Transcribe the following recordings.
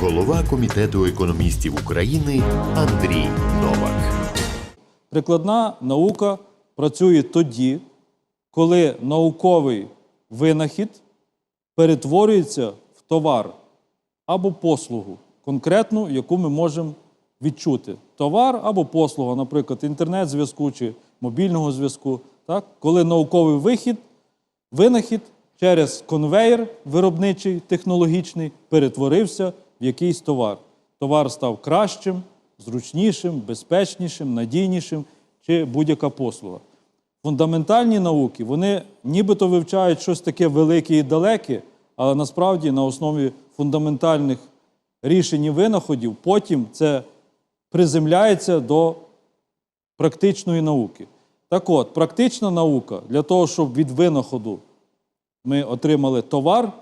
голова комітету економістів України Андрій Новак. Прикладна наука працює тоді, коли науковий винахід перетворюється в товар або послугу, конкретну, яку ми можемо відчути. Товар або послуга, наприклад, інтернет-зв'язку чи мобільного зв'язку. Так? Коли науковий вихід, винахід через конвейер виробничий, технологічний, перетворився якийсь товар. Товар став кращим, зручнішим, безпечнішим, надійнішим чи будь-яка послуга. Фундаментальні науки, вони нібито вивчають щось таке велике і далеке, але насправді на основі фундаментальних рішень і винаходів потім це приземляється до практичної науки. Так от, практична наука для того, щоб від винаходу ми отримали товар,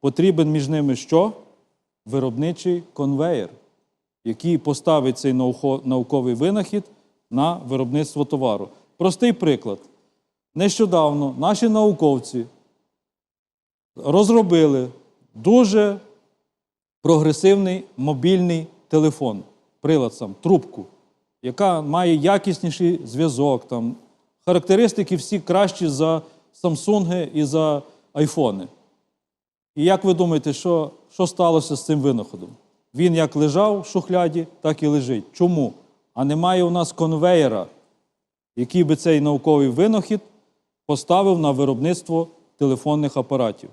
потрібен між ними що? Виробничий конвеєр, який поставить цей науковий винахід на виробництво товару. Простий приклад. Нещодавно наші науковці розробили дуже прогресивний мобільний телефон, прилад сам, трубку, яка має якісніший зв'язок, там, характеристики всі кращі за Samsung і за айфони. І як ви думаєте, що, що сталося з цим винаходом? Він як лежав в шухляді, так і лежить. Чому? А немає у нас конвеєра, який би цей науковий винахід поставив на виробництво телефонних апаратів.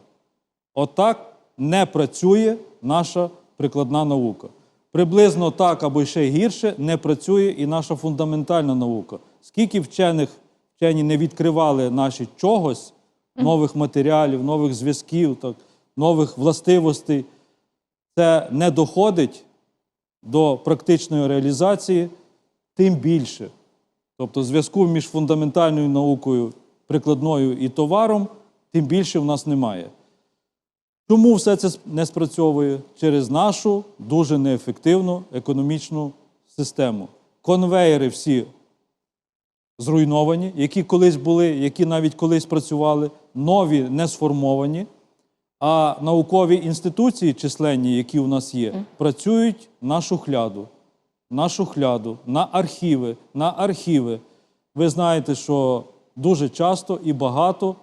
Отак не працює наша прикладна наука. Приблизно так або ще гірше не працює і наша фундаментальна наука. Скільки вчених вчені не відкривали наші чогось, нових матеріалів, нових зв'язків, так, нових властивостей, це не доходить до практичної реалізації, тим більше. Тобто зв'язку між фундаментальною наукою, прикладною і товаром, тим більше в нас немає. Чому все це не спрацьовує? Через нашу дуже неефективну економічну систему. Конвеєри всі зруйновані, які колись були, які навіть колись працювали, нові не сформовані. А наукові інституції, численні, які у нас є, працюють на шухляду, на шухляду, на архіви, на архіви. Ви знаєте, що дуже часто і багато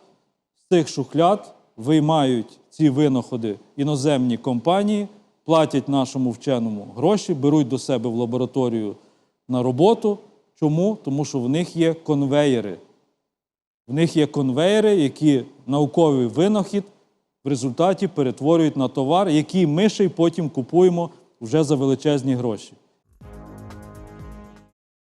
з цих шухляд виймають ці винаходи іноземні компанії, платять нашому вченому гроші, беруть до себе в лабораторію на роботу. Чому? Тому що в них є конвеєри. В них є конвеєри, які науковий винахід в результаті перетворюють на товар, який ми ще й потім купуємо вже за величезні гроші.